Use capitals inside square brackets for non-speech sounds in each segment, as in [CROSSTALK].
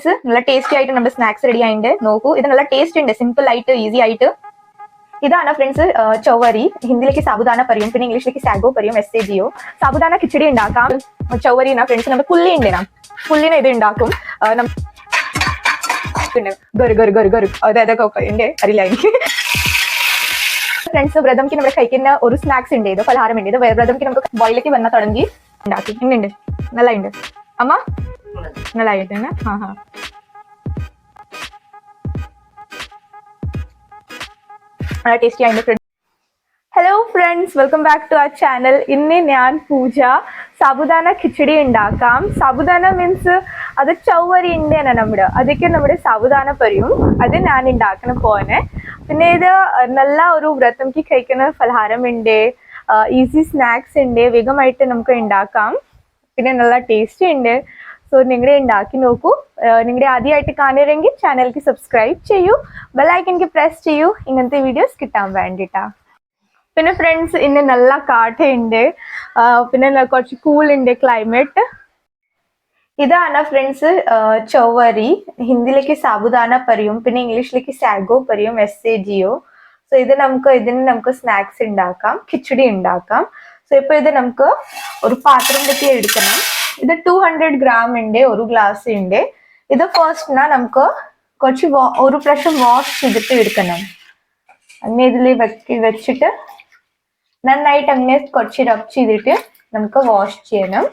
നല്ല ടേസ്റ്റി ആയിട്ട് നമ്മുടെ സ്നാക്സ് റെഡി ആയിട്ടുണ്ട് നോക്കൂ ഇത് നല്ല ടേസ്റ്റ് ഉണ്ട് സിമ്പിൾ ആയിട്ട് ഈസി ആയിട്ട്. ഇതാണ് ഫ്രണ്ട്സ് ചൊവ്വരി. ഹിന്ദിയിലേക്ക് സാബുദാന പറയും പിന്നെ ഇംഗ്ലീഷിലേക്ക് സാഗോ പറയും S A G O sabudana khichdi ഉണ്ടാക്കാം ചൗവരി ഫ്രണ്ട്സ് നമ്മുടെ പുള്ളി ഉണ്ട് പുള്ളിനെ ഇത് ഉണ്ടാക്കും നം- പിന്നെ ഗറു ഗറു ഗരു ഗരു അതൊക്കെ ഉണ്ട് അറിയില്ല എനിക്ക്. ഫ്രണ്ട്സ് വ്രതംക്ക് നമ്മുടെ കഴിക്കുന്ന ഒരു സ്നാക്സ് ഉണ്ട് ഇത് പലഹാരം ഉണ്ട് ഇത് വ്രതംക്ക് നമുക്ക് ബോയിലേക്ക് വന്ന തുടങ്ങി ഉണ്ടാക്കി ഉണ്ട് നല്ല ഉണ്ട് അമ്മ നല്ലതായിട്ടുണ്ട് ആ ഹാ ടേസ്റ്റി അതിന്റെ hello friends welcome back to our channel ഇന്ന് ഞാൻ പൂജ. സാബുദാന കിച്ചടി ഉണ്ടാക്കാം. സാബുദാന മീൻസ് അത് ചൗവരി ഉണ്ടേന നമ്മുടെ. അതൊക്കെ നമ്മുടെ സാബുദാന പറയും അത് ഞാൻ ഉണ്ടാക്കണ പോനെ പിന്നെ ഇത് നല്ല ഒരു വ്രതംക്ക് കഴിക്കുന്ന ഫലഹാരം ഉണ്ട്. ഈസി സ്നാക്സ് ഉണ്ട്. വേഗമായിട്ട് നമുക്ക് ഉണ്ടാക്കാം. പിന്നെ നല്ല ടേസ്റ്റി ഉണ്ട്. സോ നിങ്ങളുടെ ഉണ്ടാക്കി നോക്കൂ. നിങ്ങളുടെ ആദ്യമായിട്ട് കാണുകയാണെങ്കിൽ ചാനലിക്ക് സബ്സ്ക്രൈബ് ചെയ്യൂ. ബെല്ലൈക്കൻക്ക് പ്രസ് ചെയ്യൂ. ഇങ്ങനത്തെ വീഡിയോസ് കിട്ടാൻ വേണ്ടിട്ടാ. പിന്നെ ഫ്രണ്ട്സ് ഇന്ന് നല്ല കാറ്റുണ്ട്. പിന്നെ കുറച്ച് കൂൾ ഉണ്ട് ക്ലൈമറ്റ് ഇതാണ് ഫ്രണ്ട്സ് ചൊവ്വരി. ഹിന്ദിയിലേക്ക് സാബുദാന പറയും പിന്നെ ഇംഗ്ലീഷിലേക്ക് സാഗോ പറയും എസ് എ ജിയോ സോ ഇത് നമുക്ക് ഇതിന് നമുക്ക് സ്നാക്സ് ഉണ്ടാക്കാം കിച്ചടി ഉണ്ടാക്കാം സോ ഇപ്പൊ ഇത് നമുക്ക് ഒരു പാത്രത്തിലേക്ക് എടുക്കണം. ഇത് ടു ഹൺഡ്രഡ് ഗ്രാം ഉണ്ട് ഒരു ഗ്ലാസ് ഉണ്ട് ഇത് ഫസ്റ്റ് നമുക്ക് കുറച്ച് ഒരു പ്രാവശ്യം വാഷ് ചെയ്തിട്ട് എടുക്കണം. അങ്ങനെ ഇതിൽ വെച്ചിട്ട് നന്നായിട്ട് അങ്ങനെ കുറച്ച് റബ് ചെയ്തിട്ട് നമുക്ക് വാഷ് ചെയ്യണം.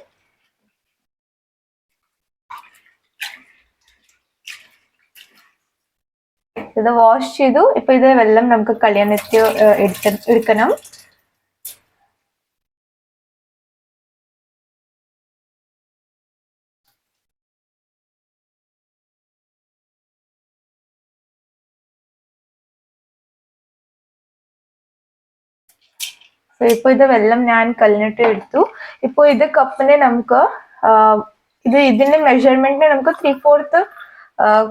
ഇത് വാഷ് ചെയ്തു. ഇപ്പൊ ഇത് വെള്ളം നമുക്ക് കളയാനെത്തി എടുക്കണം. ഇപ്പൊ ഇത് വെള്ളം ഞാൻ കല്ലിട്ട് എടുത്തു. ഇപ്പൊ ഇത് കപ്പിനെ നമുക്ക് ഇത് ഇതിന്റെ മെഷർമെന്റിന് നമുക്ക് ത്രീ ഫോർത്ത്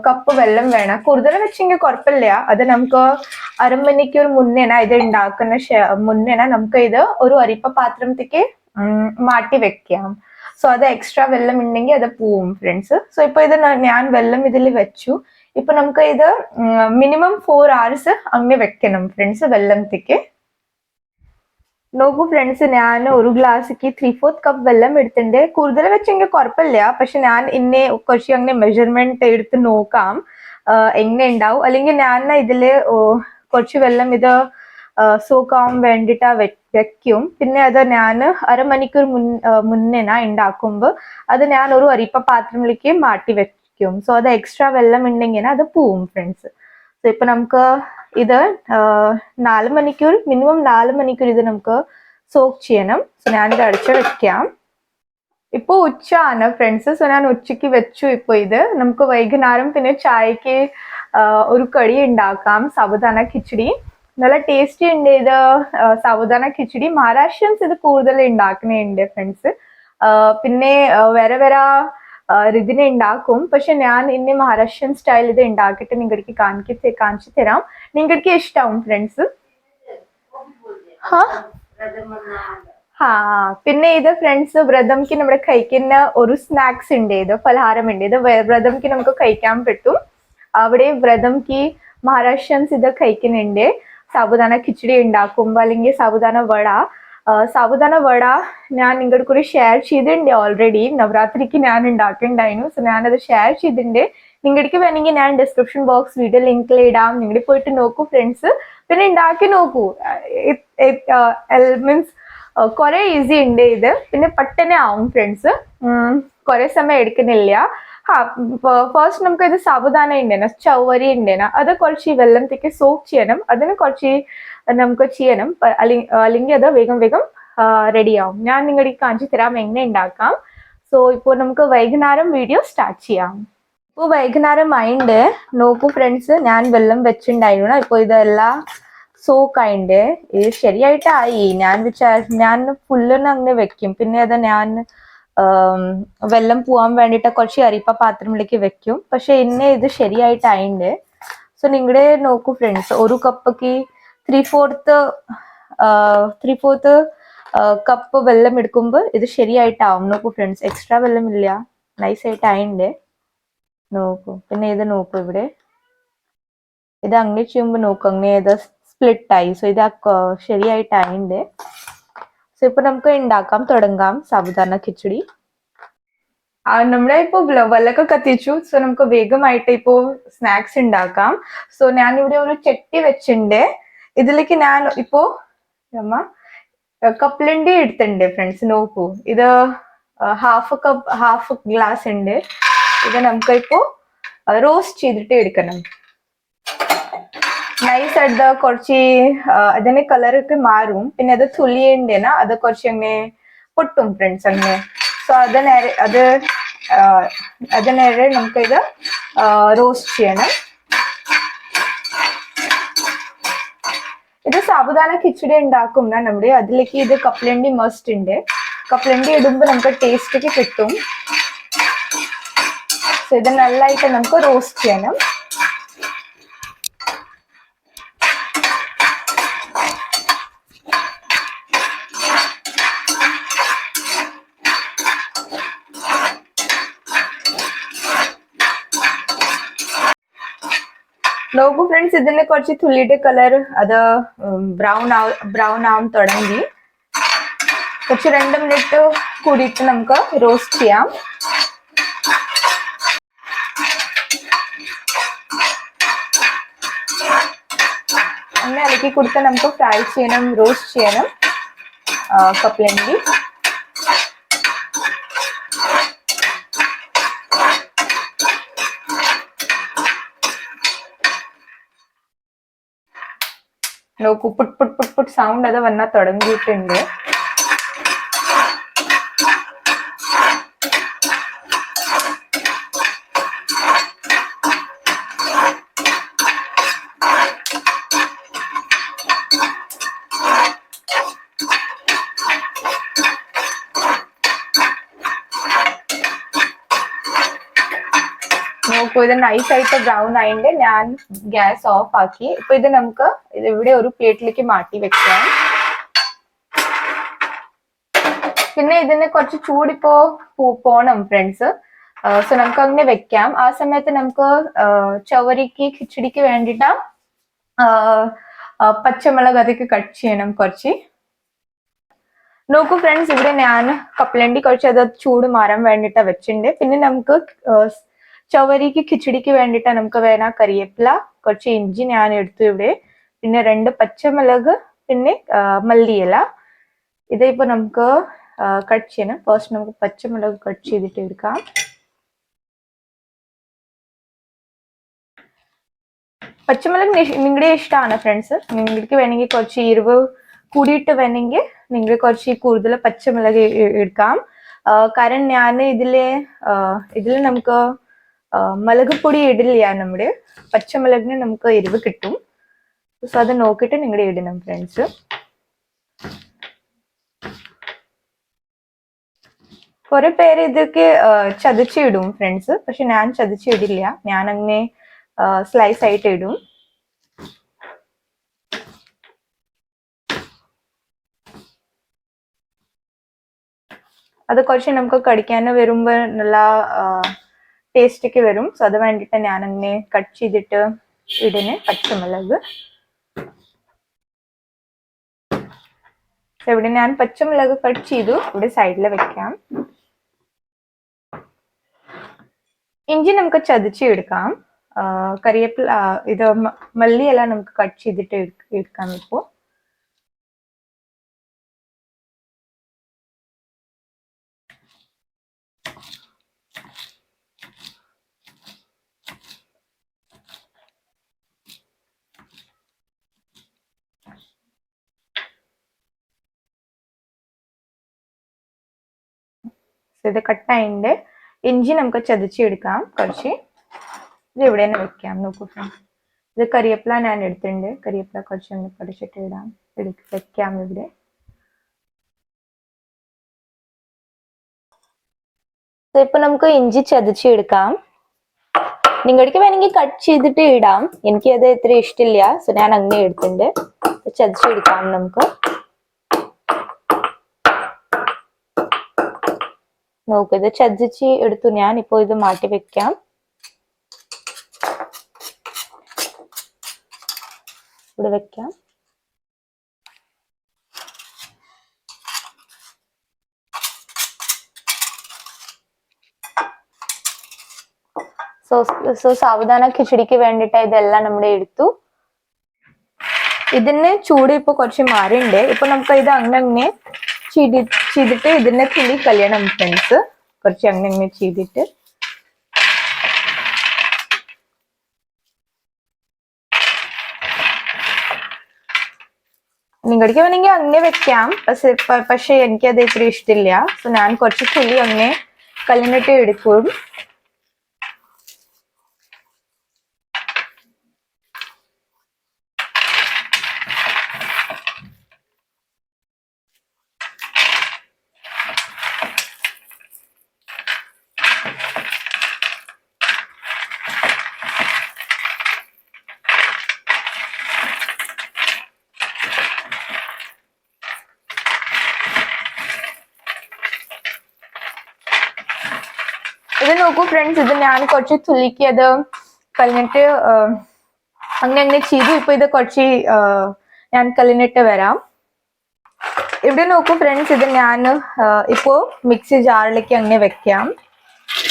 കപ്പ് വെള്ളം വേണം. കൂടുതൽ വെച്ചെങ്കിൽ കുഴപ്പമില്ല. അത് നമുക്ക് അരമണിക്കൂർ മുന്നേന ഇത് ഉണ്ടാക്കുന്ന മുന്നേന നമുക്ക് ഇത് ഒരു അരിപ്പ പാത്രത്തേക്ക് മാറ്റി വെക്കാം. സോ അത് എക്സ്ട്രാ വെള്ളം ഉണ്ടെങ്കിൽ അത് പോവും ഫ്രണ്ട്സ് സോ ഇപ്പൊ ഇത് ഞാൻ വെള്ളം ഇതിൽ വെച്ചു. ഇപ്പൊ നമുക്ക് ഇത് മിനിമം ഫോർ അവേഴ്സ് അങ്ങനെ വെക്കണം ഫ്രണ്ട്സ് വെള്ളത്തേക്ക് നോക്കൂ ഫ്രണ്ട്സ് ഞാൻ ഒരു ഗ്ലാസ്സിക്ക് ത്രീ ഫോർത്ത് കപ്പ് വെള്ളം എടുത്തിട്ടുണ്ട്. കൂടുതൽ വെച്ചെങ്കിൽ കുഴപ്പമില്ല. പക്ഷെ ഞാൻ ഇന്നെ കുറച്ച് അങ്ങനെ മെഷർമെന്റ് എടുത്ത് നോക്കാം. എങ്ങനെ ഉണ്ടാവും? അല്ലെങ്കിൽ ഞാൻ ഇതിൽ കുറച്ച് വെള്ളം ഇത് സോക്കാൻ വേണ്ടിയിട്ട് വെക്കും. പിന്നെ അത് ഞാൻ അരമണിക്കൂർ മുൻ മുന്നേ ഞാൻ ഉണ്ടാക്കുമ്പോൾ അത് ഞാൻ ഒരു അരിപ്പ പാത്രത്തിലേക്ക് മാറ്റി വെക്കും. സോ അത് എക്സ്ട്രാ വെള്ളം ഉണ്ടെങ്കിൽ അത് പോവും ഫ്രണ്ട്സ് സോ ഇപ്പൊ നമുക്ക് ഇത് നാല് മണിക്കൂർ മിനിമം നാല് മണിക്കൂർ ഇത് നമുക്ക് സോക്ക് ചെയ്യണം. സോ ഞാനിത് അടച്ചു വെക്കാം. ഇപ്പൊ ഉച്ച ആണ് ഫ്രണ്ട്സ് സോ ഞാൻ ഉച്ചയ്ക്ക് വെച്ചു ഇപ്പൊ ഇത്. നമുക്ക് വൈകുന്നേരം പിന്നെ ചായക്ക് ഒരു കടി ഉണ്ടാക്കാം. സാബുദാന കിച്ചടി. നല്ല ടേസ്റ്റി ഉണ്ട് ഇത്. സാബുദാന കിച്ചടി. മഹാരാഷ്ട്രൻസ് ഇത് കൂടുതൽ ഉണ്ടാക്കുന്നുണ്ട് ഫ്രണ്ട്സ് പിന്നെ വേറെ വേറെ ഇതിനെ ഉണ്ടാക്കും പക്ഷെ ഞാൻ ഇന്ന് മഹാരാഷ്ട്രൻ സ്റ്റൈൽ ഇത് ഉണ്ടാക്കിയിട്ട് നിങ്ങൾക്ക് കാണിക്ക് കാണിച്ചു തരാം. നിങ്ങൾക്ക് ഇഷ്ടാവും ഫ്രണ്ട്സ് ഹാ? പിന്നെ ഇത് ഫ്രണ്ട്സ് വ്രതംക്ക് നമ്മുടെ കഴിക്കുന്ന ഒരു സ്നാക്സ് ഉണ്ട് ഇത് പലഹാരം ഉണ്ട് ഇത് വ്രതംക്ക് നമുക്ക് കഴിക്കാൻ പറ്റും. അവിടെ വ്രതംക്ക് മഹാരാഷ്ട്രൻസ് ഇത് കഴിക്കുന്നുണ്ട്. സാബുദാന കിച്ചടി ഉണ്ടാക്കുമ്പോൾ അല്ലെങ്കിൽ സാബുദാന വട. ആ, സാബുദാന വട ഞാൻ നിങ്ങളുടെ കൂടെ ഷെയർ ചെയ്തിട്ടുണ്ട് ഓൾറെഡി നവരാത്രിക്ക് ഞാൻ ഉണ്ടാക്കിണ്ടായിരുന്നു സോ ഞാനത് ഷെയർ ചെയ്തിട്ടുണ്ട് നിങ്ങൾക്ക് വേണമെങ്കിൽ ഞാൻ ഡിസ്ക്രിപ്ഷൻ ബോക്സ് വീഡിയോ ലിങ്കിൽ ഇടാം. നിങ്ങൾ പോയിട്ട് നോക്കൂ ഫ്രണ്ട്സ് പിന്നെ ഉണ്ടാക്കി നോക്കൂ. മീൻസ് കുറെ ഈസി ഉണ്ട് ഇത്. പിന്നെ പെട്ടെന്ന് ആവും ഫ്രണ്ട്സ് കുറെ സമയം എടുക്കുന്നില്ല. ഫസ്റ്റ് നമുക്ക് ഇത് സാബുദാന ഉണ്ടേന ചൗവരി ഉണ്ടേന അത് കുറച്ച് വെള്ളത്തേക്ക് സോക്ക് ചെയ്യണം. അതിന് കുറച്ച് നമുക്ക് ചെയ്യണം? അല്ലെങ്കിൽ അത് വേഗം വേഗം റെഡിയാവും ഞാൻ നിങ്ങൾക്ക് കാണിച്ചു തരാം എങ്ങനെ ഉണ്ടാക്കാം. സോ ഇപ്പോൾ നമുക്ക് വൈകുന്നേരം വീഡിയോ സ്റ്റാർട്ട് ചെയ്യാം. ഇപ്പോൾ വൈകുന്നേരം ആയിണ്ട്. നോക്കൂ ഫ്രണ്ട്സ് ഞാൻ വെള്ളം വെച്ചിട്ടുണ്ടായിരുന്നു ഇപ്പോൾ ഇതെല്ലാം സോക്കായിണ്ട് ഇത് ശരിയായിട്ടായി. ഞാൻ വിചാര ഞാൻ ഫുള്ളൊന്ന് അങ്ങനെ വെക്കും. പിന്നെ അത് ഞാൻ വെള്ളം പോവാൻ വേണ്ടിയിട്ട് കുറച്ച് അരിപ്പ പാത്രത്തിലേക്ക് വെക്കും. പക്ഷെ ഇന്ന് ഇത് ശരിയായിട്ടായിണ്ട്. സോ നിങ്ങളുടെ നോക്കൂ ഫ്രണ്ട്സ് ഒരു കപ്പക്ക് three fourth three fourth cup വെള്ളം എടുക്കുമ്പോൾ ഇത് ശരിയായിട്ടാവും. നോക്കൂ ഫ്രണ്ട്സ് എക്സ്ട്രാ വെള്ളം ഇല്ല നൈസ് ആയിട്ട് ആയിണ്ട് നോക്കൂ. പിന്നെ ഇത് നോക്കൂ ഇവിടെ. ഇത് അങ്ങനെ ചെയ്യുമ്പോൾ നോക്കൂ. അങ്ങനെ ഇത് സ്പ്ലിറ്റ് ആയി സോ ഇത് ശരിയായിട്ട് ആയിണ്ട് സോ ഇപ്പൊ നമുക്ക് ഉണ്ടാക്കാം. തുടങ്ങാം. സാബുദാന കിച്ചടി. നമ്മുടെ ഇപ്പൊ വ്ല- കത്തിച്ചു. സോ നമുക്ക് വേഗമായിട്ട് ഇപ്പോ സ്നാക്സ് ഉണ്ടാക്കാം. സോ ഞാനിവിടെ ഒരു ചട്ടി വെച്ചിട്ടുണ്ട് ഇതിലേക്ക് ഞാൻ ഇപ്പോ അമ്മ കപ്പിളിന്റെ എടുത്തിട്ടുണ്ട് ഫ്രണ്ട്സ് നോക്കൂ. ഇത് ഹാഫ് കപ്പ് ഹാഫ് ഗ്ലാസ് ഉണ്ട്. ഇത് നമുക്ക് ഇപ്പോ റോസ്റ്റ് ചെയ്തിട്ട് എടുക്കണം. നൈസ് ആയിട്ട് കുറച്ച് അതിന്റെ കളർ ഒക്കെ മാറും. പിന്നെ അത് തുള്ളിയുണ്ടേന അത് കുറച്ച് അങ്ങനെ പൊട്ടും ഫ്രണ്ട്സ് അങ്ങനെ സോ അത് നേരെ അത് അത് നേരെ നമുക്ക് ഇത് റോസ്റ്റ് ചെയ്യണം. ഇത് സാബുദാന കിച്ചടി ഉണ്ടാക്കും നമ്മുടെ അതിലേക്ക് ഇത് കപ്പലണ്ടി മസ്റ്റ് ഉണ്ട് കപ്പലണ്ടി ഇടുമ്പോൾ നമുക്ക് ടേസ്റ്റ് കിട്ടും. സോ ഇത് നല്ലതായിട്ട് നമുക്ക് റോസ്റ്റ് ചെയ്യണം. നോക്കൂ ഫ്രണ്ട്സ് ഇതിന്റെ കുറച്ച് തുള്ളിയുടെ കളർ അത് ബ്രൗൺ ബ്രൗൺ ആവാൻ തുടങ്ങി. കുറച്ച് രണ്ട് മിനിറ്റ് കൂടിയിട്ട് നമുക്ക് റോസ്റ്റ് ചെയ്യാം. അങ്ങനെ ഇളക്കി കൊടുത്ത് നമുക്ക് ഫ്രൈ ചെയ്യണം റോസ്റ്റ് ചെയ്യണം. ആ, കപ്പലണ്ടി നോക്കൂ പുട്ട് പുട്ട് പുട്ട് പുട്ട് സൗണ്ട് അത് വന്നാൽ തുടങ്ങിയിട്ടുണ്ട്. നോക്കൂ ഇത് നൈസ് ആയിട്ട് ബ്രൗൺ ആയിട്ട് ഞാൻ ഗ്യാസ് ഓഫ് ആക്കി. ഇപ്പൊ ഇത് നമുക്ക് ഇത് ഇവിടെ ഒരു പ്ലേറ്റിലേക്ക് മാറ്റി വെക്കാം പിന്നെ ഇതിന് കുറച്ച് ചൂടിപ്പോ പോണം ഫ്രണ്ട്സ് സോ നമുക്ക് അങ്ങനെ വെക്കാം. ആ സമയത്ത് നമുക്ക് ചവരിക്ക് കിച്ചടിക്ക് ആ, പച്ചമുളക് അതൊക്കെ കട്ട് ചെയ്യണം കുറച്ച്. നോക്കൂ ഫ്രണ്ട്സ് ഇവിടെ ഞാൻ കപ്പലണ്ടി കുറച്ച് അത് ചൂട് മാറാൻ വേണ്ടിയിട്ട് വെച്ചിട്ടുണ്ട്. പിന്നെ നമുക്ക് ചവരിക്ക് കിച്ചടിക്ക് വേണ്ടിയിട്ട് നമുക്ക് വേണ കറിവേപ്പില കുറച്ച് ഇഞ്ചി ഞാൻ എടുത്തു ഇവിടെ. പിന്നെ രണ്ട് പച്ചമുളക് പിന്നെ മല്ലിയില. ഇതിപ്പോ നമുക്ക് കട്ട് ചെയ്യണം. ഫസ്റ്റ് നമുക്ക് പച്ചമുളക് കട്ട് ചെയ്തിട്ട് എടുക്കാം. പച്ചമുളക് നിങ്ങളുടെ ഇഷ്ടമാണ് ഫ്രണ്ട്സ് നിങ്ങൾക്ക് വേണമെങ്കിൽ കുറച്ച് എരിവ് കൂടിയിട്ട് വേണമെങ്കിൽ നിങ്ങൾ കുറച്ച് കൂടുതൽ പച്ചമുളക് എടുക്കാം. കാരണം ഞാൻ ഇതിലെ ഇതിൽ നമുക്ക് മുളക് പൊടി ഇടില്ല നമ്മുടെ. പച്ചമുളകിന് നമുക്ക് എരിവ് കിട്ടും. സോ അത് നോക്കിയിട്ട് നിങ്ങളുടെ ഇടണം ഫ്രണ്ട്സ് കുറെ പേര് ഇതൊക്കെ ചതച്ചിടും ഫ്രണ്ട്സ് പക്ഷെ ഞാൻ ചതച്ചിടില്ല. ഞാൻ അങ്ങനെ സ്ലൈസ് ആയിട്ട് ഇടും. അത് കുറച്ച് നമുക്ക് കടിക്കാൻ വരുമ്പോൾ നല്ല ടേസ്റ്റ് ഒക്കെ വരും. സോ അത് വേണ്ടിയിട്ട് ഞാൻ അങ്ങനെ കട്ട് ചെയ്തിട്ട് ഇടുന്നേ പച്ചമുളക്. ഇവിടെ ഞാൻ പച്ചമുളക് കട്ട് ചെയ്തു. ഇവിടെ സൈഡിൽ വെക്കാം. ഇഞ്ചി നമുക്ക് ചതച്ച് എടുക്കാം. കറിവേപ്പില ഇത് മല്ലിയെല്ലാം നമുക്ക് കട്ട് ചെയ്തിട്ട് എടുക്കാം എടുക്കാം So ഇത് കട്ടായിണ്ട് ഇഞ്ചി നമുക്ക് ചതച്ചെടുക്കാം കുറച്ച്. ഇത് ഇവിടെ തന്നെ വെക്കാം. നോക്കൂ ഫ്രണ്ട് ഇത് കറിവേപ്പില ഞാൻ എടുത്തിട്ടുണ്ട്. കറിവേപ്പില കുറച്ച് ഒന്ന് പൊടിച്ചിട്ട് ഇടാം. എടുക്ക വെക്കാം ഇവിടെ. ഇപ്പൊ നമുക്ക് ഇഞ്ചി ചതച്ചെടുക്കാം നിങ്ങൾക്ക് വേണമെങ്കിൽ കട്ട് ചെയ്തിട്ട് ഇടാം. എനിക്ക് അത് ഇത്ര ഇഷ്ടമില്ല. സോ ഞാൻ അങ്ങനെ എടുത്തിട്ടുണ്ട്. ചതച്ചെടുക്കാം നമുക്ക്. നോക്കുക ഇത് ചതച്ച് എടുത്തു. ഞാൻ ഇപ്പോൾ ഇത് മാറ്റി വെക്കാം. ഇവിടെ വെക്കാം. സോ സോ സാവധാന കിച്ചടിക്ക് വേണ്ടിയിട്ട് ഇതെല്ലാം നമ്മുടെ എടുത്തു. ഇതിന് ചൂട് ഇപ്പൊ കുറച്ച് മാറിണ്ട് ഇപ്പൊ നമുക്ക് ഇത് അങ്ങനെ ചെയ്തി ചെയ്തിട്ട് ഇതിന്റെ തുള്ളി കല്യാണം ഫ്രണ്ട്സ് കുറച്ച് അങ്ങനെ അങ്ങനെ ചെയ്തിട്ട്. നിങ്ങൾക്ക് വേണമെങ്കിൽ അങ്ങനെ വെക്കാം. പക്ഷെ പക്ഷെ എനിക്കത് ഇത്ര ഇഷ്ടമില്ല സോ ഞാൻ കുറച്ച് തുള്ളി അങ്ങനെ കല്ലിനിട്ട് എടുക്കും. നോക്കൂ ഫ്രണ്ട്സ് ഇത് ഞാൻ കുറച്ച് തുള്ളിക്ക് അത് കല്ലിനിട്ട് ആ, അങ്ങനെ അങ്ങനെ ചെയ്തു. ഇപ്പൊ ഇത് കുറച്ച് ഞാൻ കല്ലിനിട്ട് വരാം. ഇവിടെ നോക്കൂ ഫ്രണ്ട്സ് ഇത് ഞാൻ ഇപ്പോ മിക്സി ജാറിലേക്ക് അങ്ങനെ വെക്കാം.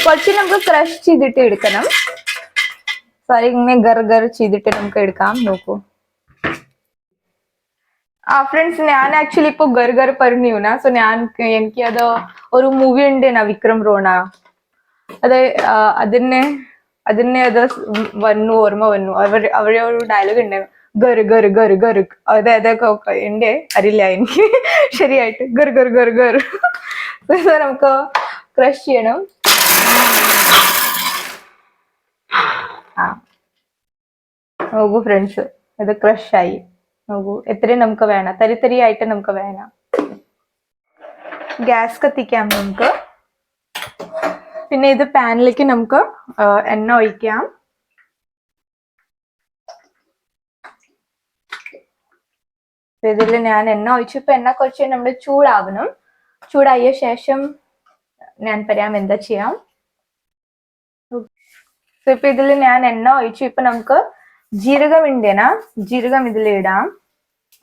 കുറച്ച് നമുക്ക് ക്രഷ് ചെയ്തിട്ട് എടുക്കണം. സോറി ഇങ്ങനെ ഗർ ഗർ ചെയ്തിട്ട് നമുക്ക് എടുക്കാം. നോക്കൂ. ആ ഫ്രണ്ട്സ് ഞാൻ ആക്ച്വലി ഇപ്പൊ ഗർ ഗർ പറഞ്ഞു സോ ഞാൻ എനിക്ക് അത് ഒരു മൂവി ഉണ്ട് വിക്രം റോണ. അത് അതിനെ അതിനെ അത് വന്നു ഓർമ്മ വന്നു. അവർ അവരെ ഒരു ഡയലോഗ് ഉണ്ടായിരുന്നു ഗർ ഗർ ഗർ ഗർ. അത് അതൊക്കെ ഉണ്ട് അറിയില്ല എനിക്ക്. ശരിയായിട്ട്. ഗർ ഗർ ഗർ ഗർ. [LAUGHS] നമുക്ക് ക്രഷ് ചെയ്യണം. നോക്കൂ ഫ്രണ്ട്സ് ക്രഷ് ആയി. നോക്കൂ. എത്രയും നമുക്ക് വേണം. തരി തരിയായിട്ട് നമുക്ക് വേണം. ഗ്യാസ് കത്തിക്കാം നമുക്ക്. പിന്നെ ഇത് പാനിലേക്ക് നമുക്ക് എണ്ണ ഒഴിക്കാം. ഇതിൽ ഞാൻ എണ്ണ ഒഴിച്ചു. ഇപ്പൊ എണ്ണ കുറച്ച് നമ്മൾ ചൂടാവണം. ചൂടായ ശേഷം ഞാൻ പറയാം എന്താ ചെയ്യാം. ഇപ്പൊ ഇതിൽ ഞാൻ എണ്ണ ഒഴിച്ചു. ഇപ്പൊ നമുക്ക് ജീരകം ഉണ്ടേന? ജീരകം ഇതിൽ ഇടാം.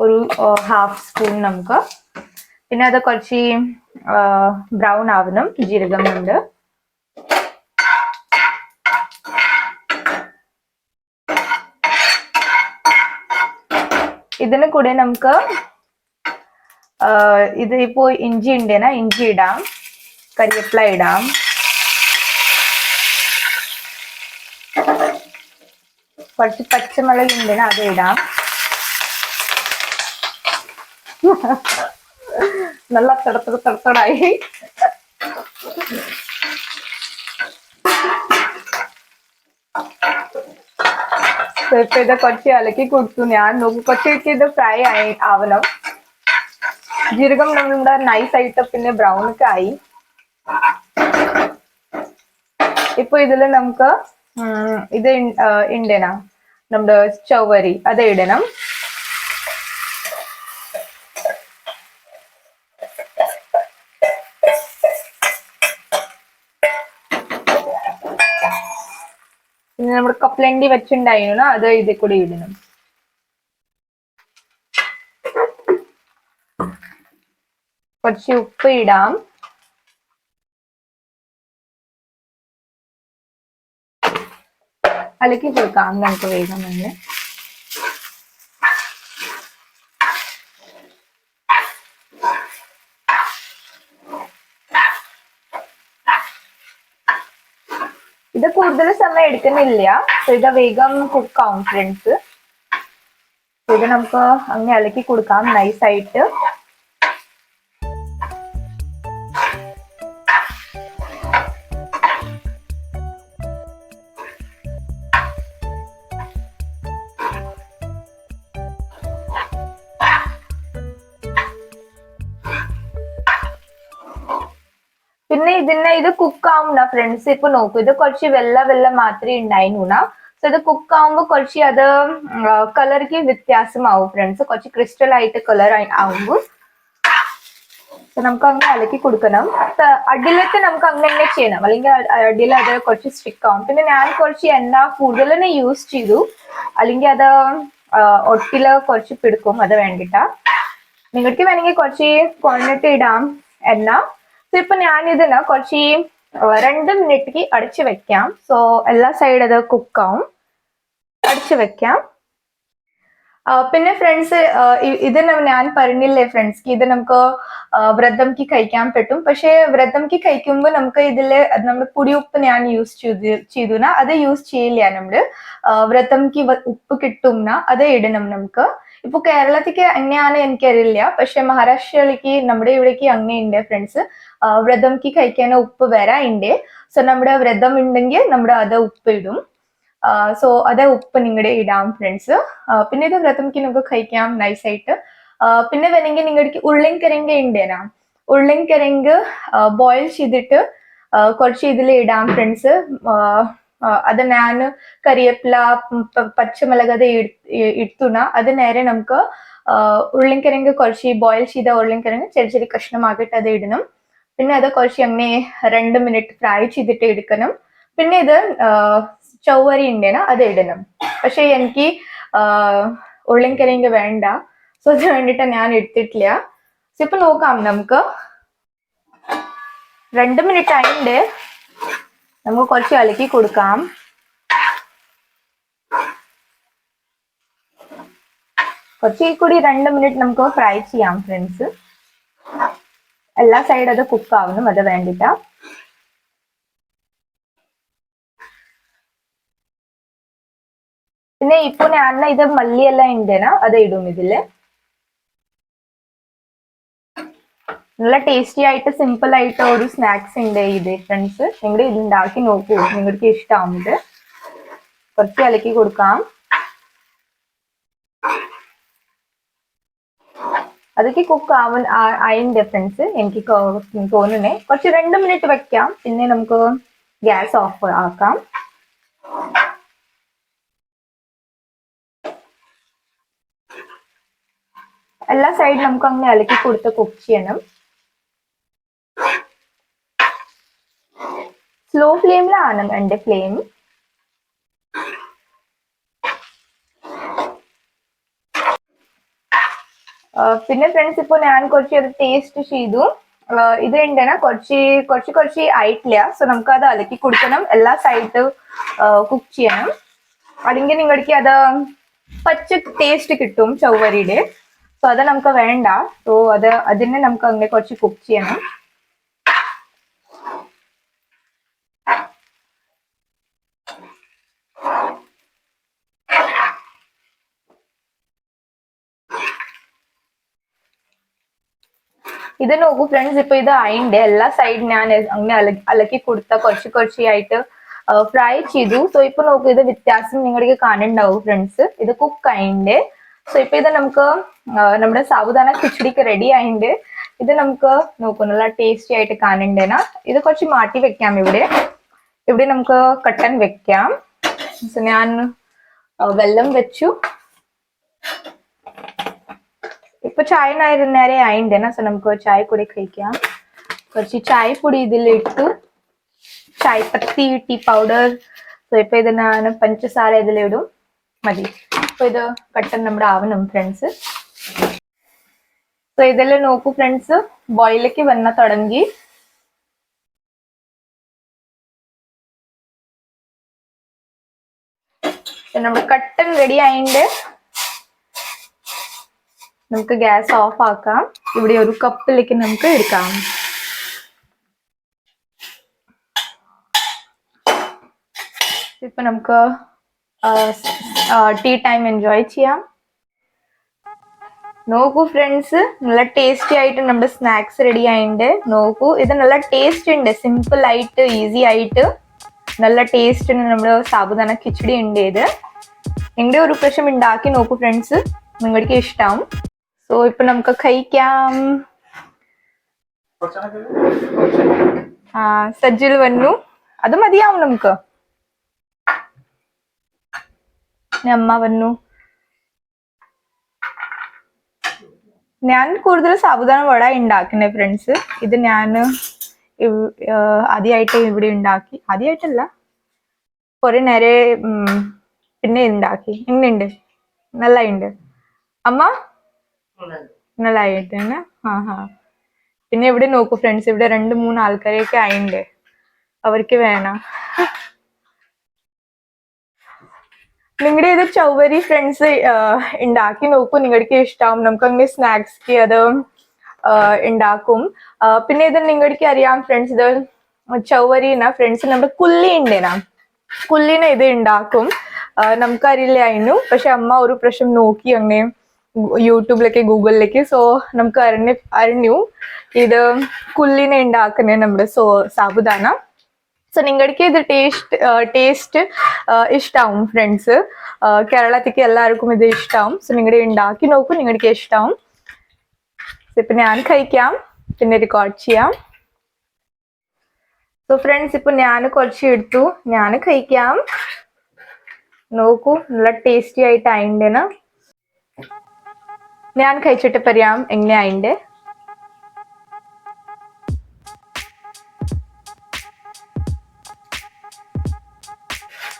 ഒരു ഹാഫ് സ്പൂൺ നമുക്ക്. പിന്നെ അത് കുറച്ച് ബ്രൗൺ ആവണം ജീരകം കൊണ്ട്. ഇതിന് കൂടെ നമുക്ക് ഇത് ഇപ്പോ ഇഞ്ചി ഉണ്ടേന ഇഞ്ചി ഇടാം. കരിവേപ്പില ഇടാം. കുറച്ച് പച്ചമുളക് ഉണ്ടേന അത് ഇടാം. [LAUGHS] നല്ല തടത്തട ഇപ്പൊ ഇത് കുറച്ച് ഇലക്കി കൊടുത്തു. ഞാൻ നോക്കി. കുറച്ചൊക്കെ ഇത് ഫ്രൈ ആയി ആവണം. ജീരകം നമ്മളുടെ നൈസ് ആയിട്ട് പിന്നെ ബ്രൗൺ ഒക്കെ ആയി. ഇപ്പൊ ഇതിൽ നമുക്ക് ഇത് ഇടണം. നമ്മുടെ ചവരി അത് ഇടണം. നമ്മുടെ കപ്പലണ്ടി വെച്ചിണ്ടായിരുന്നു അത് ഇതിൽ കൂടി ഇടണം. കുറച്ച് ഉപ്പ് ഇടാം. അലക്കി കൊടുക്കാം നമുക്ക് വേഗം ഇത് കൂടുതൽ സമയം എടുക്കുന്നില്ല. ഇത് വേഗം കുക്കാവും ഫ്രണ്ട്സ് ഇത് നമുക്ക് അങ്ങനെ ഇളക്കി കൊടുക്കാം നൈസ് പിന്നെ ഇതിനെ ഇത് കുക്ക് ആവുന്ന ഫ്രണ്ട്സ് ഇപ്പൊ നോക്കൂ ഇത് കുറച്ച് വെള്ള വെള്ള മാത്രമേ ഉണ്ടായിരുന്നു സോ ഇത് കുക്ക് ആവുമ്പോ കുറച്ച് അത് കളർക്ക് വ്യത്യാസമാവും ഫ്രണ്ട്സ് കുറച്ച് ക്രിസ്റ്റൽ ആയിട്ട് കളർ ആവുമ്പോൾ നമുക്ക് അങ്ങനെ അലക്കി കൊടുക്കണം. അടിയിലത്തെ നമുക്ക് അങ്ങനെ ചെയ്യണം. അല്ലെങ്കിൽ അടിയിൽ അത് കുറച്ച് സ്റ്റിക്ക് ആവും. പിന്നെ ഞാൻ കുറച്ച് എണ്ണ കൂടുതൽ യൂസ് ചെയ്തു. അല്ലെങ്കിൽ അത് ഒട്ടിൽ കുറച്ച് പിടിക്കും അത് വേണ്ടിട്ടാ. നിങ്ങൾക്ക് വേണമെങ്കിൽ കുറച്ച് ക്വാണ്ടിറ്റി ഇടാം എണ്ണ. ഇപ്പൊ ഞാൻ ഇതിന് കുറച്ച് രണ്ട് മിനിറ്റ് അടിച്ചു വെക്കാം. സോ എല്ലാ സൈഡ് അത് കുക്കാവും അടിച്ചു വെക്കാം. പിന്നെ ഫ്രണ്ട്സ് ഇത് ന- ഞാൻ പറഞ്ഞില്ലേ ഫ്രണ്ട്സ്ക്ക് ഇത് നമുക്ക് വ്രതംക്ക് കഴിക്കാൻ പറ്റും. പക്ഷേ വ്രതംക്ക് കഴിക്കുമ്പോൾ നമുക്ക് ഇതിൽ പൊടി ഉപ്പ് ഞാൻ യൂസ് ചെയ്ത് ചെയ്തുനാ അത് യൂസ് ചെയ്യില്ല നമ്മൾ. ആ, വ്രതംക്ക് ഉപ്പ് കിട്ടും അത് ഇടണം നമുക്ക്. ഇപ്പൊ കേരളത്തിക്ക് അങ്ങനെയാണ് എനിക്കറിയില്ല. പക്ഷെ മഹാരാഷ്ട്രയിലേക്ക് നമ്മുടെ ഇവിടേക്ക് അങ്ങനെയുണ്ട് ഫ്രണ്ട്സ് വ്രതംക്ക് കഴിക്കാൻ ഉപ്പ് വരാണ്ട് സോ നമ്മുടെ വ്രതം ഉണ്ടെങ്കിൽ നമ്മുടെ അത് ഉപ്പ് ഇടും സോ അത് ഉപ്പ് നിങ്ങളുടെ ഇടാം ഫ്രണ്ട്സ് പിന്നെ ഇത് വ്രതംക്ക് നമുക്ക് കഴിക്കാം നൈസായിട്ട് പിന്നെ വേണമെങ്കിൽ നിങ്ങൾക്ക് ഉള്ളിൻകിഴങ്ങ് ഉണ്ടേനാ ഉള്ളിൻകിഴങ്ങ് ബോയിൽ ചെയ്തിട്ട് കുറച്ച് ഇതിൽ ഇടാം ഫ്രണ്ട്സ് അത് ഞാൻ പ- പച്ചമുളക് അത് ഇട്ടുന അത് നേരെ നമുക്ക് ഉള്ളിൻകിഴങ്ങ് കുറച്ച് ബോയിൽ ചെയ്ത ഉള്ളിൻകിഴങ്ങ് ചെറിയ ചെറിയ കഷ്ണമാക്കിയിട്ട് അത് ഇടണം. പിന്നെ അത് കുറച്ച് അങ്ങനെ രണ്ട് മിനിറ്റ് ഫ്രൈ ചെയ്തിട്ട് എടുക്കണം. പിന്നെ ഇത് ചൗവരി ഉണ്ടേന അത് ഇടണം. പക്ഷെ എനിക്ക് ഉള്ളിൻകിഴങ്ങ് വേണ്ട. സോ അത് വേണ്ടിട്ട് ഞാൻ എടുത്തിട്ടില്ല. സോ ഇപ്പൊ നോക്കാം നമുക്ക്. രണ്ട് മിനിറ്റ് ആയിണ്ട് നമുക്ക് കുറച്ച് ഇളക്കി കൊടുക്കാം. കുറച്ച് കൂടി രണ്ട് മിനിറ്റ് നമുക്ക് ഫ്രൈ ചെയ്യാം ഫ്രണ്ട്സ് എല്ലാ സൈഡ് അത് കുക്ക് ആവുന്നു അത് വേണ്ടിട്ട. പിന്നെ ഇപ്പൊ ഞാൻ ഇത് മല്ലിയെല്ലാം ഉണ്ടേനാ അത് ഇടും ഇതിൽ. നല്ല ടേസ്റ്റി ആയിട്ട് സിമ്പിൾ ആയിട്ട് ഒരു സ്നാക്സ് ഉണ്ട് ഇത് ഫ്രണ്ട്സ് നിങ്ങൾ ഇത് ഉണ്ടാക്കി നോക്കൂ. നിങ്ങൾക്ക് ഇഷ്ടമാവുന്നത് കുറച്ച് ഇലക്കി കൊടുക്കാം. അതൊക്കെ കുക്ക് ആവാൻ അതിന്റെ ഫ്രണ്ട്സ് എനിക്ക് തോന്നുന്നേ. കുറച്ച് രണ്ട് മിനിറ്റ് വെക്കാം. പിന്നെ നമുക്ക് ഗ്യാസ് ഓഫ് ആക്കാം. എല്ലാ സൈഡിലും നമുക്ക് അങ്ങനെ ഇലക്കി കൊടുത്ത് കുക്ക് ചെയ്യണം. സ്ലോ ഫ്ലെയിമിലാണ് എന്റെ ഫ്ലെയിം പിന്നെ ഫ്രണ്ട്സ് ഇപ്പൊ ഞാൻ കുറച്ച് അത് ടേസ്റ്റ് ചെയ്തു. ഇത് ഉണ്ടാ കുറച്ച് കുറച്ച് കുറച്ച് ആയിട്ടില്ല. സോ നമുക്ക് അത് അലക്കി കൊടുക്കണം. എല്ലാ സൈഡ് കുക്ക് ചെയ്യണം. അല്ലെങ്കിൽ നിങ്ങൾക്ക് അത് പച്ച ടേസ്റ്റ് കിട്ടും ചൗവരിയുടെ സോ അത് നമുക്ക് വേണ്ട. സോ അത് അതിനെ നമുക്ക് അങ്ങനെ കുറച്ച് കുക്ക് ചെയ്യണം. ഇത് നോക്കൂ ഫ്രണ്ട്സ് ഇപ്പൊ ഇത് ആയിണ്ട് എല്ലാ സൈഡ് ഞാൻ അങ്ങനെ അല- അലക്കി കൊടുത്ത കുറച്ച് കുറച്ചായിട്ട് ഫ്രൈ ചെയ്തു. സോ ഇപ്പൊ നോക്കൂ ഇത് വ്യത്യാസം നിങ്ങൾക്ക് കാണുന്നുണ്ടാവും ഫ്രണ്ട്സ് ഇത് കുക്ക് ആയിണ്ട് സോ ഇപ്പൊ ഇത് നമുക്ക് നമ്മുടെ സാബുദാന കിച്ചടിക്ക് റെഡി ആയിണ്ട് ഇത് നമുക്ക് നോക്കൂ നല്ല ടേസ്റ്റി ആയിട്ട് കാണണ്ടേന ഇത് കുറച്ച് മാറ്റി വെക്കാം ഇവിടെ. ഇവിടെ നമുക്ക് കട്ടൻ വെക്കാം. സോ ഞാൻ വെള്ളം വെച്ചു. ഇപ്പൊ ചായ നേരം ആയിണ്ടേന സോ നമുക്ക് ചായ കൂടി കഴിക്കാം. കുറച്ച് ചായപ്പൊടി ഇതിലിട്ടു ചായപ്പത്തി ടീ പൗഡർ സോ ഇപ്പൊ ഇത് ഞാൻ പഞ്ചസാര ഇതിലിടും. മതി. ഇപ്പൊ ഇത് പെട്ടെന്ന് നമ്മുടെ ആവണം ഫ്രണ്ട്സ് സോ ഇതെല്ലാം നോക്കൂ ഫ്രണ്ട്സ് ബോയിലേക്ക് വന്ന തുടങ്ങി. നമ്മുടെ കട്ടൻ റെഡി ആയിണ്ട്. നമുക്ക് ഗ്യാസ് ഓഫ് ആക്കാം. ഇവിടെ ഒരു കപ്പിലേക്ക് നമുക്ക് എടുക്കാം. ഇപ്പൊ നമുക്ക് ടീ ടൈം എൻജോയ് ചെയ്യാം. നോക്കൂ ഫ്രണ്ട്സ് നല്ല ടേസ്റ്റി ആയിട്ട് നമ്മുടെ സ്നാക്സ് റെഡി ആയിട്ടുണ്ട് നോക്കൂ ഇത് നല്ല ടേസ്റ്റ് ഉണ്ട്. സിമ്പിൾ ആയിട്ട് ഈസി ആയിട്ട്. നല്ല ടേസ്റ്റ് ഉണ്ട് നമ്മുടെ സാബുദാന കിച്ചടി ഉണ്ട് ഇത്. നിങ്ങളുടെ ഒരു പ്രാവശ്യം ഉണ്ടാക്കി നോക്കൂ ഫ്രണ്ട്സ്. നിങ്ങൾക്ക് ഇഷ്ടാവും സോ ഇപ്പൊ നമുക്ക് കഴിക്കാം. ആ സജ്ജിൽ വന്നു. അത് മതിയാവും നമുക്ക്. അമ്മ വന്നു. ഞാൻ കൂടുതൽ സാബുദാന വട ഉണ്ടാക്കുന്നത് ഫ്രണ്ട്സ് ഇത് ഞാൻ ആദ്യമായിട്ട് ഇവിടെ ഉണ്ടാക്കി. ആദ്യമായിട്ടല്ല കുറെ നേരെ പിന്നെ ഉണ്ടാക്കി. എങ്ങനെയുണ്ട് നല്ലായിണ്ട്. അമ്മ? നല്ലായിട്ട് തന്നെ ആ. ഹാ പിന്നെ ഇവിടെ നോക്കൂ ഫ്രണ്ട്സ് ഇവിടെ രണ്ട് മൂന്ന് ആൾക്കാരെയൊക്കെ ആയിണ്ട്. അവർക്ക് വേണം. നിങ്ങളുടെ ഇത് ചൗവരി ഫ്രണ്ട്സ് ഉണ്ടാക്കി നോക്കൂ. നിങ്ങൾക്ക് ഇഷ്ടമാവും നമുക്ക് അങ്ങനെ സ്നാക്സ്ക്ക് അത് ഉണ്ടാക്കും പിന്നെ ഇത് നിങ്ങൾക്ക് അറിയാം ഫ്രണ്ട്സ് ഇത് ചൗവരിന ഫ്രണ്ട്സ് നമ്മുടെ കുല്ലി ഉണ്ടേനാ കുല്ലിനെ ഇത് ഉണ്ടാക്കും നമുക്കറിയില്ല നമുക്കറിയില്ലായിരുന്നു. പക്ഷെ അമ്മ ഒരു പ്രശ്നം നോക്കി അങ്ങനെ യൂട്യൂബിലേക്ക് ഗൂഗിളിലേക്ക്. സോ നമുക്ക് അറിഞ്ഞ അറിഞ്ഞു ഇത് കുല്ലിനെ ഉണ്ടാക്കുന്ന നമ്മുടെ സോ സാബുദാന. സോ നിങ്ങൾക്ക് ഇത് ടേസ്റ്റ് ടേസ്റ്റ് ഇഷ്ടാവും ഫ്രണ്ട്സ് കേരളത്തിലേക്ക് എല്ലാവർക്കും ഇത് ഇഷ്ടാവും. സോ നിങ്ങൾ ഉണ്ടാക്കി നോക്കൂ നിങ്ങൾക്ക് ഇഷ്ടാവും. So, ഇപ്പൊ ഞാൻ കഴിക്കാം. പിന്നെ റെക്കോർഡ് ചെയ്യാം. സോ ഫ്രണ്ട്സ് ഇപ്പൊ ഞാൻ കുറച്ച് എടുത്തു. ഞാൻ കഴിക്കാം. നോക്കൂ നല്ല ടേസ്റ്റി ആയിട്ട് ആയിണ്ടേന് ഞാൻ കഴിച്ചിട്ട് പറയാം എങ്ങനെ ആയിണ്ട്?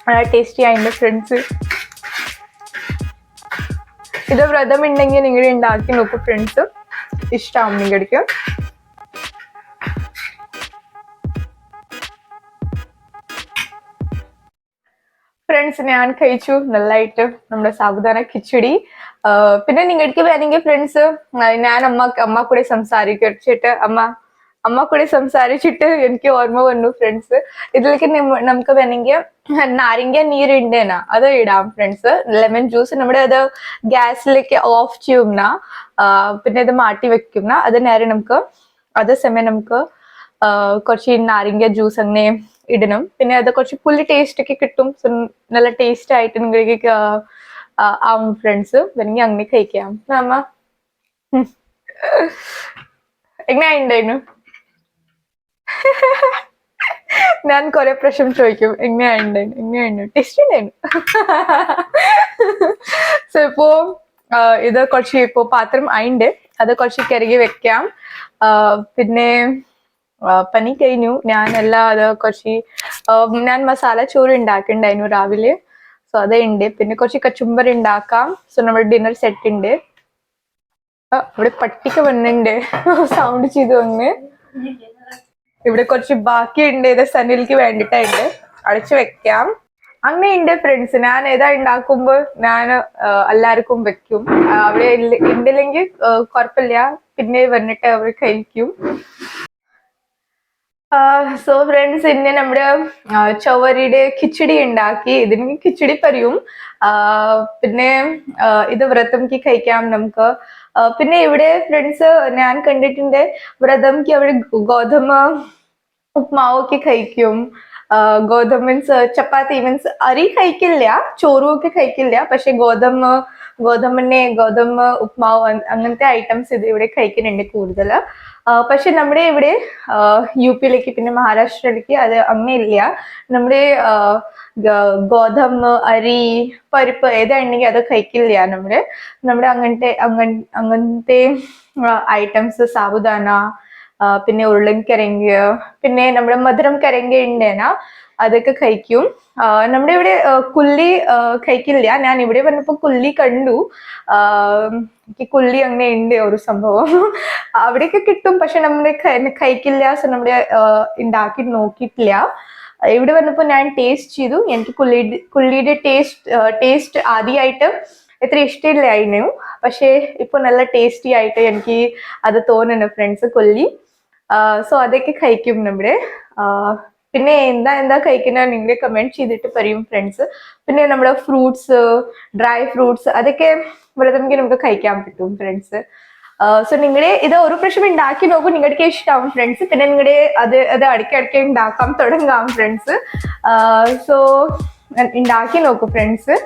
നല്ല ടേസ്റ്റി ആയിണ്ട് ഫ്രണ്ട്സ് ഇത് വ്രതം ഉണ്ടെങ്കിൽ നിങ്ങൾ ഉണ്ടാക്കി നോക്കൂ ഫ്രണ്ട്സ് ഇഷ്ടമാവും നിങ്ങൾക്ക് ഫ്രണ്ട്സ് ഞാൻ കഴിച്ചു. നല്ലതായിട്ട് നമ്മുടെ സാബുദാന കിച്ചടി. പിന്നെ നിങ്ങൾക്ക് വേണമെങ്കിൽ ഫ്രണ്ട്സ് ഞാൻ അമ്മ അമ്മ കൂടെ സംസാരിച്ചിട്ട് അമ്മ അമ്മ കൂടെ സംസാരിച്ചിട്ട് എനിക്ക് ഓർമ്മ വന്നു ഫ്രണ്ട്സ് ഇതിലേക്ക് നമുക്ക് വേണമെങ്കിൽ നാരങ്ങ നീരുണ്ടേനാ അത് ഇടാം ഫ്രണ്ട്സ് ലെമൺ ജ്യൂസ് നമ്മുടെ അത് ഗ്യാസിലേക്ക് ഓഫ് ചെയ്യുന്ന പിന്നെ ഇത് മാറ്റി വെക്കുന്ന അത് നേരെ നമുക്ക് അതേ സമയം നമുക്ക് കുറച്ച് നാരങ്ങ ജ്യൂസ് അങ്ങനെ ഇടണം. പിന്നെ അത് കുറച്ച് പുല്ല് ടേസ്റ്റ് ഒക്കെ കിട്ടും. നല്ല ടേസ്റ്റ് ആയിട്ട് നിങ്ങൾക്ക് ആവും ഫ്രണ്ട്സ് വേണമെങ്കിൽ അങ്ങനെ കഴിക്കാം. അമ്മ? എങ്ങനെയുണ്ടായിരുന്നു ഞാൻ കുറെ പ്രശ്നം ചോദിക്കും. എങ്ങനെയുണ്ടായിരുന്നു എങ്ങനെയാണ് ടേസ്റ്റ് ഉണ്ടായിരുന്നു സോ ഇപ്പോ ഇത് കുറച്ച് ഇപ്പോ പാത്രം ആയിണ്ട്. അത് കുറച്ച് കരുകി വെക്കാം. പിന്നെ പണി കഴിഞ്ഞു. ഞാൻ എല്ലാം അത് കുറച്ച് ഞാൻ മസാല ചോറ് ഉണ്ടാക്കിണ്ടായിരുന്നു രാവിലെ. സോ അത് ഉണ്ട് പിന്നെ കുറച്ച് കച്ചുമ്പർ ഉണ്ടാക്കാം. സോ നമ്മുടെ ഡിന്നർ സെറ്റ് ഉണ്ട്. ഇവിടെ പട്ടിക്ക് വന്നിണ്ട്. സൗണ്ട് ചെയ്തു അങ്ങ് ഇവിടെ കുറച്ച് ബാക്കിയുണ്ട്. ഇത് സനിൽക്ക് വേണ്ടിയിട്ടുണ്ട് അടച്ചു വെക്കാം. അങ്ങനെ ഉണ്ട് ഫ്രണ്ട്സ് ഞാൻ ഏതാ ഉണ്ടാക്കുമ്പോ ഞാൻ എല്ലാവർക്കും വെക്കും. അവിടെ ഉണ്ടില്ലെങ്കിൽ കുഴപ്പമില്ല. പിന്നെ വന്നിട്ട് അവർ കഴിക്കും. സോ ഫ്രണ്ട്സ് ഇന്ന് നമ്മുടെ ചവരിയുടെ കിച്ചടി ഉണ്ടാക്കി. ഇതിന് കിച്ചടി പറയും പിന്നെ ഇത് വ്രതംക്ക് കഴിക്കാം നമുക്ക്. പിന്നെ ഇവിടെ ഫ്രണ്ട്സ് ഞാൻ കണ്ടിട്ടുണ്ട് വ്രതംക്ക് അവിടെ ഗോതമ്പ് ഉപ്മാവൊക്കെ കഴിക്കും. ഗോതമ്പ് മീൻസ് ചപ്പാത്തി മീൻസ് അരി കഴിക്കില്ല ചോറും ഒക്കെ കഴിക്കില്ല. പക്ഷെ ഗോതമ്പ് ഗോതമ്പിനെ ഗോതമ്പ് ഉപ്മാവ് അങ്- അങ്ങനത്തെ ഐറ്റംസ് ഇത് ഇവിടെ കഴിക്കുന്നുണ്ട് കൂടുതൽ പക്ഷെ നമ്മുടെ ഇവിടെ യു പിയിലേക്ക് പിന്നെ മഹാരാഷ്ട്രയിലേക്ക് അത് അമ്മയില്ല നമ്മുടെ ഗോതമ്പ് അരി പരിപ്പ് ഏതാണെങ്കിൽ അത് കഴിക്കില്ല നമ്മുടെ നമ്മുടെ അങ്ങനത്തെ അങ്ങനത്തെ ഐറ്റംസ് സാബുദാന പിന്നെ ഉരുളൻ ഉരുളൻകിഴങ്ങ് പിന്നെ നമ്മുടെ മധുരം കിഴങ്ങ് ഉണ്ടേനാ അതൊക്കെ കഴിക്കും. നമ്മുടെ ഇവിടെ കുല്ലി കഴിക്കില്ല. ഞാൻ ഇവിടെ വന്നപ്പോ കുല്ലി കണ്ടു. എനിക്ക് കുല്ലി അങ്ങനെ ഉണ്ട് ഒരു സംഭവം. അവിടെയൊക്കെ കിട്ടും പക്ഷെ നമ്മുടെ കഴിക്കില്ല. സോ നമ്മുടെ ഉണ്ടാക്കി നോക്കിയിട്ടില്ല. ഇവിടെ വന്നപ്പോ ഞാൻ ടേസ്റ്റ് ചെയ്തു. എനിക്ക് കുല്ലി കുല്ലിയുടെ ടേസ്റ്റ് ടേസ്റ്റ് ആദ്യമായിട്ട് എത്ര ഇഷ്ടമില്ലായിരുന്നു പക്ഷേ ഇപ്പൊ നല്ല ടേസ്റ്റി ആയിട്ട് എനിക്ക് അത് തോന്നുന്നു ഫ്രണ്ട്സ് കൊല്ലി. സോ അതൊക്കെ കഴിക്കും നമ്മുടെ. പിന്നെ എന്താ എന്താ കഴിക്കുന്ന നിങ്ങൾ കമന്റ് ചെയ്തിട്ട് പറയും ഫ്രണ്ട്സ് പിന്നെ നമ്മുടെ ഫ്രൂട്ട്സ് ഡ്രൈ ഫ്രൂട്ട്സ് അതൊക്കെ വ്രതമെങ്കിൽ നമുക്ക് കഴിക്കാൻ പറ്റും ഫ്രണ്ട്സ് സോ നിങ്ങളെ ഇത് ഒരു പ്രാവശ്യം ഉണ്ടാക്കി നോക്കും. നിങ്ങൾക്ക് ഇഷ്ടമാവും ഫ്രണ്ട്സ് പിന്നെ നിങ്ങളുടെ അത് അത് ഇടയ്ക്കിടയ്ക്ക് ഉണ്ടാക്കാൻ തുടങ്ങാം ഫ്രണ്ട്സ് സോ ഉണ്ടാക്കി നോക്കൂ ഫ്രണ്ട്സ്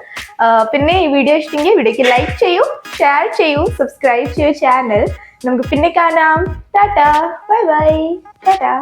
പിന്നെ ഈ വീഡിയോ ഇഷ്ടമെങ്കിൽ വീഡിയോക്ക് ലൈക്ക് ചെയ്യൂ ഷെയർ ചെയ്യൂ സബ്സ്ക്രൈബ് ചെയ്യൂ ചാനൽ നമുക്ക് പിന്നെ കാണാം. ടാറ്റാ. Bye bye tata.